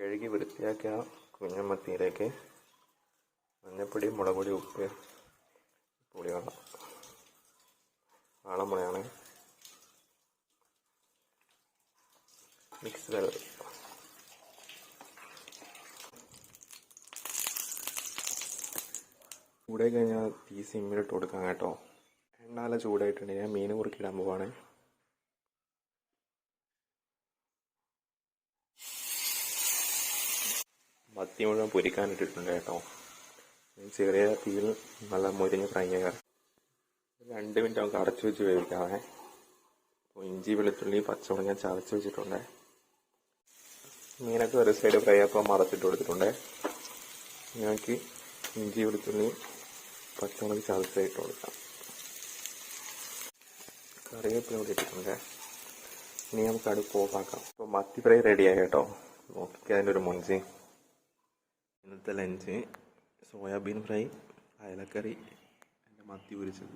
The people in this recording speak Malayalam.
കഴുകി വൃത്തിയാക്കിയ കുഞ്ഞമത്തിയിലേക്ക് മഞ്ഞപ്പൊടി മുളക് പൊടി ഉപ്പ് പുളിവെള്ളം ആളമുളയാണ് മിക്സ് വെള്ളം. ചൂടായി കഴിഞ്ഞാൽ തീ സിമ്മിലിട്ട് കൊടുക്കാം കേട്ടോ. നല്ല ചൂടായിട്ടുണ്ടെങ്കിൽ ഞാൻ മീൻ കുറുക്കിടാൻ പോവാണ്. മത്തി മുഴുവൻ പൊരിക്കാനിട്ടിട്ടുണ്ട് കേട്ടോ. ചെറിയ തീയിൽ നല്ല മുരിഞ്ഞ് ഫ്രൈ ചെയ്യാറ് രണ്ട് മിനിറ്റ് നമുക്ക് അടച്ചു വെച്ച് വേവിക്കാവേ. ഇഞ്ചി വെളുത്തുള്ളി പച്ചമുളക് ഞാൻ ചതച്ച് വെച്ചിട്ടുണ്ട്. മീനൊക്കെ ഒരു സൈഡ് ഫ്രൈ ആക്കാൻ മറച്ചിട്ട് കൊടുത്തിട്ടുണ്ട്. ഞങ്ങൾക്ക് ഇഞ്ചി വെളുത്തുള്ളി പച്ചമുളക് ചതച്ചായിട്ട് കൊടുക്കാം. കറിവേപ്പില കൂടി ഇട്ടിട്ടുണ്ട്. ഇനി നമുക്ക് അടുപ്പ് ഓഫാക്കാം. അപ്പൊ മത്തി ഫ്രൈ റെഡിയായി കേട്ടോ. നോക്കിക്കതിന്റെ ഒരു മൊഞ്ചി. ഇന്നത്തെ ലഞ്ച് സോയാബീൻ ഫ്രൈ അയലക്കറി എന്റെ മത്തി പൊരിച്ചത്.